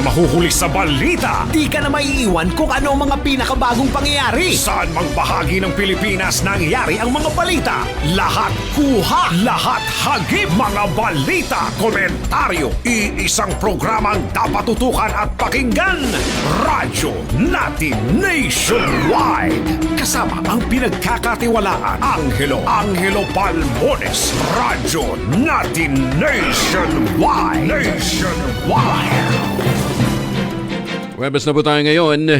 na mahuhuli sa balita. Di ka na maiiwan kung ano ang mga pinakabagong pangyayari. Saan mang bahagi ng Pilipinas nangyayari ang mga balita? Lahat kuha, lahat hagip mga balita, komentaryo. Iisang programang dapat tutukan at pakinggan. Radyo natin nationwide. Kasama ang pinagkakatiwalaan Angelo Angelo Palmones. Radyo natin nationwide. Nationwide. Webes na po tayo ngayon.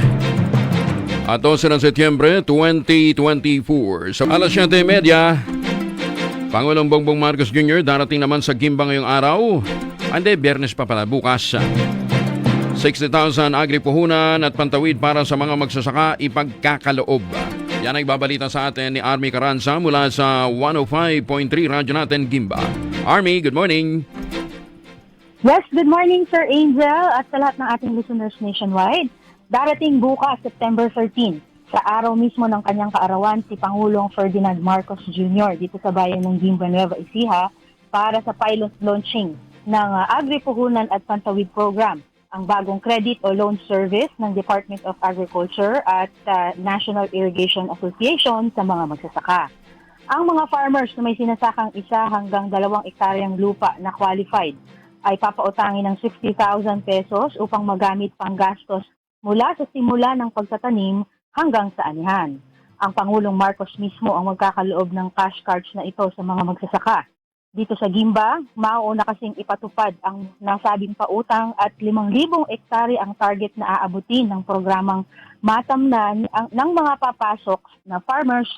At 12 ng Setyembre 2024. Sa alas 7.30, Pangulong Bongbong Marcos Jr. darating naman sa Gimba ngayong araw. Ande, biyernes pa pala, bukas. 60,000 agri-puhunan at pantawid para sa mga magsasaka ipagkakaloob. Yan ang ibabalita sa atin ni Army Caranza mula sa 105.3 Radyo natin Gimba. Army, good morning. Yes, good morning Sir Angel at sa lahat ng ating listeners nationwide. Darating bukas, September 13, sa araw mismo ng kanyang kaarawan, si Pangulong Ferdinand Marcos Jr. dito sa bayan ng Gimba Nueva Ecija para sa pilot launching ng uh, Agri-Puhunan at Pantawid Program, ang bagong credit o loan service ng Department of Agriculture at uh, National Irrigation Association sa mga magsasaka. Ang mga farmers na may sinasakang isa hanggang dalawang ektaryang lupa na qualified ay papautangin ng 60,000 pesos upang magamit pang gastos mula sa simula ng pagtatanim hanggang sa anihan. Ang Pangulong Marcos mismo ang magkakaloob ng cash cards na ito sa mga magsasaka. Dito sa Gimba, mauuna kasing ipatupad ang nasabing pautang at 5,000 ektarya ang target na aabutin ng programang matamnan ng mga papasok na farmers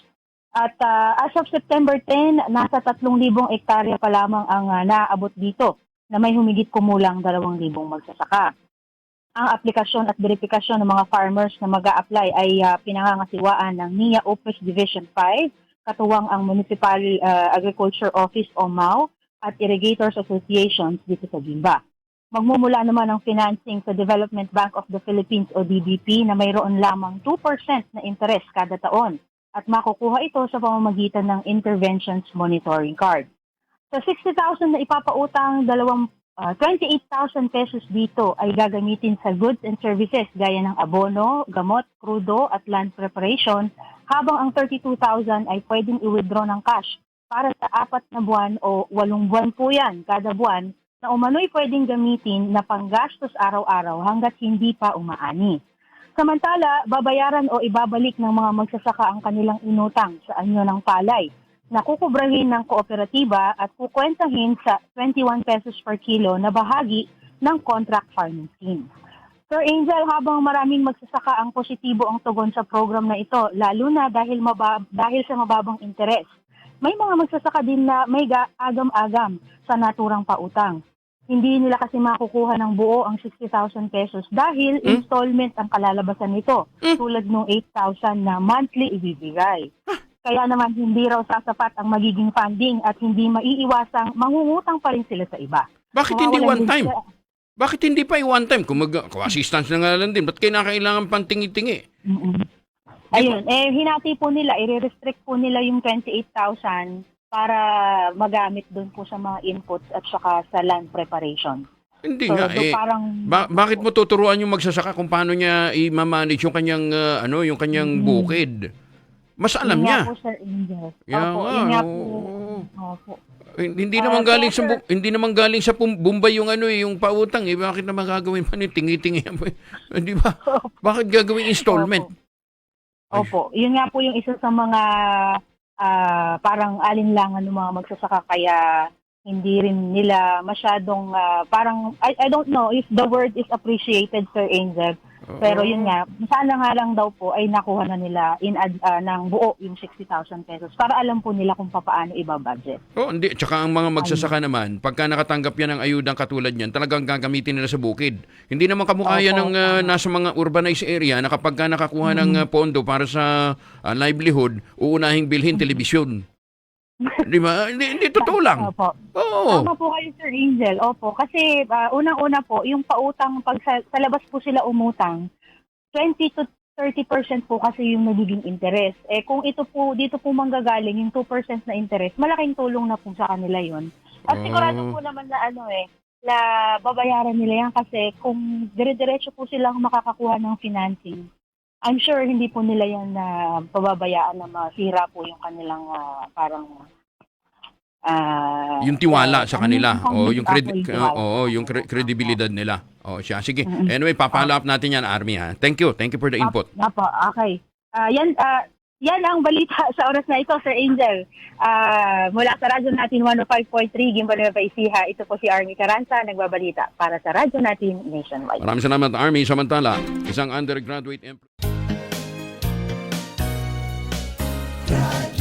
at ah, as of September 10, nasa 3,000 ektarya pa lamang ang ah, naaabot dito na may humigit kumulang 2,000 magsasaka. Ang aplikasyon at verifikasyon ng mga farmers na mag apply ay ah, pinangangasiwaan ng NIA Opus Division 5, katuwang ang Municipal ah, Agriculture Office o MAO at Irrigators Associations dito sa Gimba. Magmumula naman ang financing sa Development Bank of the Philippines o DBP na mayroon lamang 2% na interest kada taon at makukuha ito sa pamamagitan ng Interventions Monitoring Card. Sa 60,000 na ipapautang, dalawang ah, 28,000 pesos dito ay gagamitin sa goods and services gaya ng abono, gamot, krudo at land preparation, habang ang 32,000 ay pwedeng i-withdraw ng cash para sa apat na buwan o walong buwan po yan kada buwan na umano'y pwedeng gamitin na panggastos araw-araw hanggat hindi pa umaani. Samantala, babayaran o ibabalik ng mga magsasaka ang kanilang inutang sa anyo ng palay na kukubrahin ng kooperatiba at kukwentahin sa 21 pesos per kilo na bahagi ng contract farming scheme. Sir Angel, habang maraming magsasaka ang positibo ang tugon sa program na ito, lalo na dahil, maba- dahil sa mababang interes, may mga magsasaka din na may ga- agam-agam sa naturang pautang. Hindi nila kasi makukuha ng buo ang 60,000 pesos dahil installment ang kalalabasan nito, tulad ng 8,000 na monthly ibibigay. Kaya naman hindi raw sasapat ang magiging funding at hindi maiiwasang mangungutang pa rin sila sa iba. Bakit hindi Mawawalan one time? sila. Bakit hindi pa one time? Kung mag assistance na nga lang din, ba't kailangan pang tingi-tingi? Mm-mm. Ayun, eh hinati po nila, i-restrict po nila yung 28,000 para magamit doon po sa mga inputs at saka sa land preparation. Hindi So, nga so eh. parang Ba- bakit mo tuturuan yung magsasaka kung paano niya i-manage yung kanyang ah, ano, yung kanyang bukid? Mas alam niya. po, Sir Angel. Yeah, Opo, yun nga po. Opo. Eh, Hindi Ah, naman galing sa sir. bu- hindi naman galing sa pum- Bombay yung ano eh, yung pautang eh. Bakit naman gagawin pa ni tingi-tingi? Di ba? Bakit gagawin installment? Opo, yun nga po yung isa sa mga ah, parang alinlangan ng mga magsasaka kaya hindi rin nila masyadong ah, parang I, I don't know if the word is appreciated Sir Angel pero yun nga sana nga lang daw po ay nakuha na nila in ad, ah, ng buo yung 60,000 pesos para alam po nila kung paano iba-budget. Oh, hindi. Tsaka ang mga magsasaka naman, pagka nakatanggap yan ng ayudang katulad niyan, talagang gagamitin nila sa bukid. Hindi naman kamukha yan Opo, ng ah, nasa mga urbanized area na kapag ka nakakuha ng ah, pondo para sa ah, livelihood, uunahing bilhin telebisyon. Di ba? Hindi, hindi totoo lang. Opo. Oo. Tama po kayo, Sir Angel. Opo, kasi ah, unang-una po, yung pautang, pag sa, sa labas po sila umutang, 20 to 30% po kasi yung nagiging interest. Eh kung ito po, dito po manggagaling yung 2% na interest, malaking tulong na po sa kanila yon. At Oh. sigurado po naman na ano eh, na babayaran nila yan kasi kung dire-diretso po silang makakakuha ng financing, I'm sure hindi po nila yan na pababayaan na masira po yung kanilang ah, parang ah, Yung tiwala sa ano kanila. O yung cred- pang- tiwala. oo, yung cre- credibilidad nila. O siya. Sige. Anyway, papala up natin yan, Army ha. Thank you. Thank you for the input. Apo, okay. Ah, yan, ah, yan ang balita sa oras na ito, Sir Angel. Ah, mula sa radyo natin 105.3, Gimbal Nueva Ecija. Ito po si Army Caranza, nagbabalita para sa radyo natin nationwide. Maraming salamat, Army. Samantala, isang undergraduate employee. Pride.